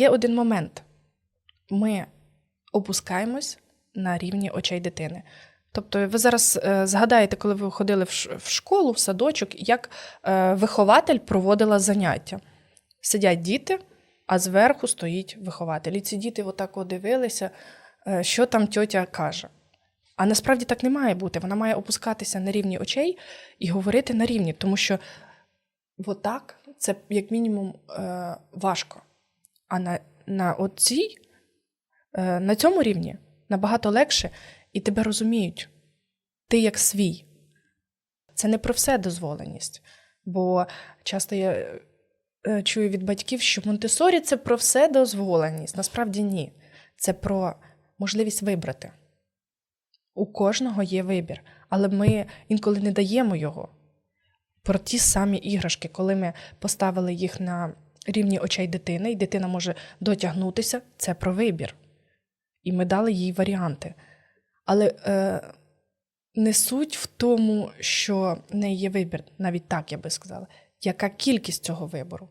Є один момент: ми опускаємось на рівні очей дитини. Тобто, ви зараз е, згадаєте, коли ви ходили в школу, в садочок, як е, вихователь проводила заняття. Сидять діти, а зверху стоїть вихователь. І ці діти отак дивилися, е, що там тьотя каже. А насправді так не має бути. Вона має опускатися на рівні очей і говорити на рівні, тому що отак це як мінімум важко. А на, на оцій, е, на цьому рівні набагато легше, і тебе розуміють. Ти як свій. Це не про все дозволеність. Бо часто я е, чую від батьків, що Монтесорі це про все дозволеність. Насправді ні. Це про можливість вибрати. У кожного є вибір, але ми інколи не даємо його. Про ті самі іграшки, коли ми поставили їх на рівні очей дитини, і дитина може дотягнутися, це про вибір. І ми дали їй варіанти. Але е, не суть в тому, що в неї є вибір, навіть так я би сказала, яка кількість цього вибору.